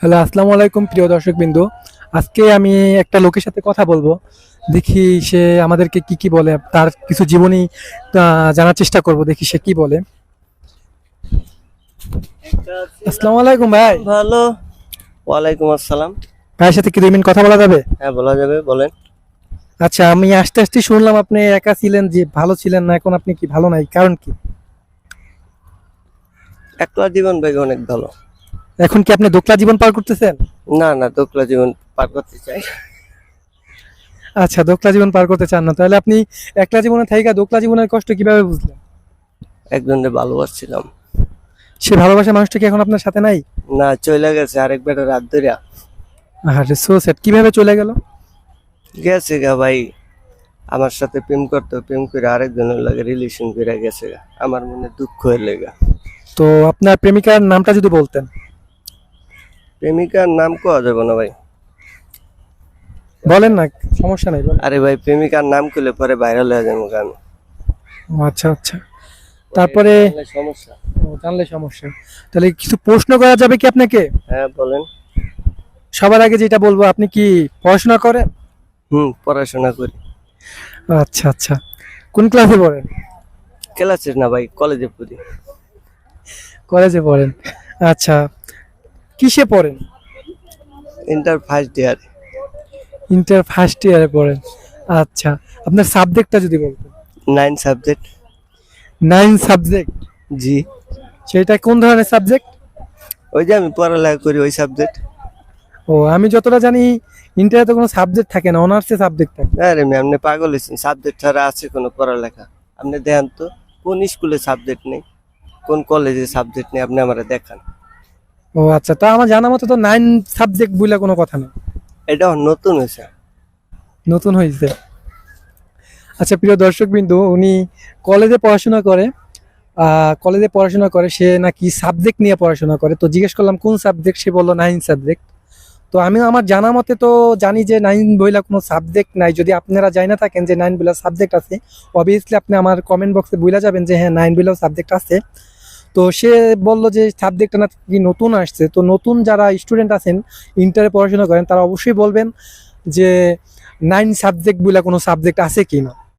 Hello আসসালামু আলাইকুম প্রিয় দর্শক বিন্দু আজকে আমি একটা লোকের সাথে কথা বলব। দেখি সে আমাদেরকে কি কি বলে তার কিছু জীবনী জানার চেষ্টা করব। দেখি সে কি বলে। আসসালামু আলাইকুম ভাই। ভালো। ওয়ালাইকুম আসসালাম। ভাইয়ের সাথে কি দুই মিনিট কথা বলা যাবে? হ্যাঁ বলা যাবে বলেন। আচ্ছা আমি আস্তে আস্তে শুনলাম আপনি একা ছিলেন যে ভালো ছিলেন না এখন আপনি কি ভালো নাই? কারণ কি? একলা জীবন ভাই অনেক ভালো। এখন কি আপনি দোকলা জীবন পার করতেছেন? না না দোকলা জীবন পার করতে চাই। আচ্ছা দোকলা জীবন পার করতে চান না। তাহলে আপনি একলা জীবনে থাইকা দোকলা জীবনের কষ্ট কীভাবে বুঝলেন? একজনকে ভালোবাসছিলাম। সে ভালোবাসা মানুষটা কি এখন আপনার সাথে নাই? না চলে গেছে আরেক বেটা রাত ধরে আরে সো সেট কীভাবে চলে গেল? গেছে গা ভাই। আমার সাথে প্রেম করতো প্রেম করে আরেকজনের লাগে রিলেশন করে গেছে গা। আমার মনে দুঃখ হয়ে লেগা তো আপনার প্রেমিকার নামটা যদি বলতেন। প্রেমিকার নাম কোয়া যাবে না ভাই? বলেন না সমস্যা নাই। আরে ভাই প্রেমিকার নাম করলে পরে ভাইরাল হয়ে যাব আমি আচ্ছা আচ্ছা। তারপরে সমস্যা। জানলে সমস্যা। তাহলে কিছু প্রশ্ন করা যাবে কি আপনাকে? হ্যাঁ বলেন। সবার আগে যেটা বলব আপনি কি পড়াশোনা করেন? হুম পড়াশোনা করি। আচ্ছা আচ্ছা। কোন ক্লাসে পড়েন? ক্লাসের না ভাই কলেজে পড়ি। কলেজে পড়েন। আচ্ছা কিসে পড়েন? ইন্টার ফার্স্ট ইয়ারে ইন্টার ফার্স্ট ইয়ারে পড়েন। আচ্ছা আপনার সাবজেক্টটা যদি বলতেন। নাইন সাবজেক্ট নাইন সাবজেক্ট জি। সেটা কোন ধরনের সাবজেক্ট ওই যে আমি পড়ালেখা করি ওই সাবজেক্ট ও আমি যতটা জানি ইন্টারে তো কোনো সাবজেক্ট থাকে না অনার্সে সাবজেক্ট থাকে। আরে ম্যাম আপনি পাগল হয়েছেন। সাবজেক্ট ছাড়া আছে কোনো পড়ালেখা? আপনি দেখেন তো কোন স্কুলে সাবজেক্ট নেই? কোন কলেজে সাবজেক্ট নেই? আপনি আমারে দেখান। ও আচ্ছা তা আমার জানা মতো তো নাইন সাবজেক্ট বলে কোনো কথা নেই। এটা নতুন হয়েছে। নতুন হয়েছে। আচ্ছা প্রিয় দর্শক বিন্দু উনি কলেজে পড়াশোনা করে কলেজে পড়াশোনা করে সে নাকি সাবজেক্ট নিয়ে পড়াশোনা করে। তো জিজ্ঞেস করলাম কোন সাবজেক্ট সে বলল নাইন সাবজেক্ট তো আমি আমার জানা মতে তো জানি যে নাইন বইলা কোনো সাবজেক্ট নাই। যদি আপনারা জানি না থাকেন যে নাইন বইলা সাবজেক্ট আছে অবভিয়াসলি আপনি আমার কমেন্ট বক্সে বইলা যাবেন যে হ্যাঁ নাইন বইলাও সাবজেক্ট আছে। তো সে বলল যে সাবজেক্টটা না কি নতুন আসছে? তো নতুন যারা স্টুডেন্ট আছেন ইন্টারে পড়াশোনা করেন, তারা অবশ্যই বলবেন যে নাইন সাবজেক্ট বলে কোনো সাবজেক্ট আছে কি না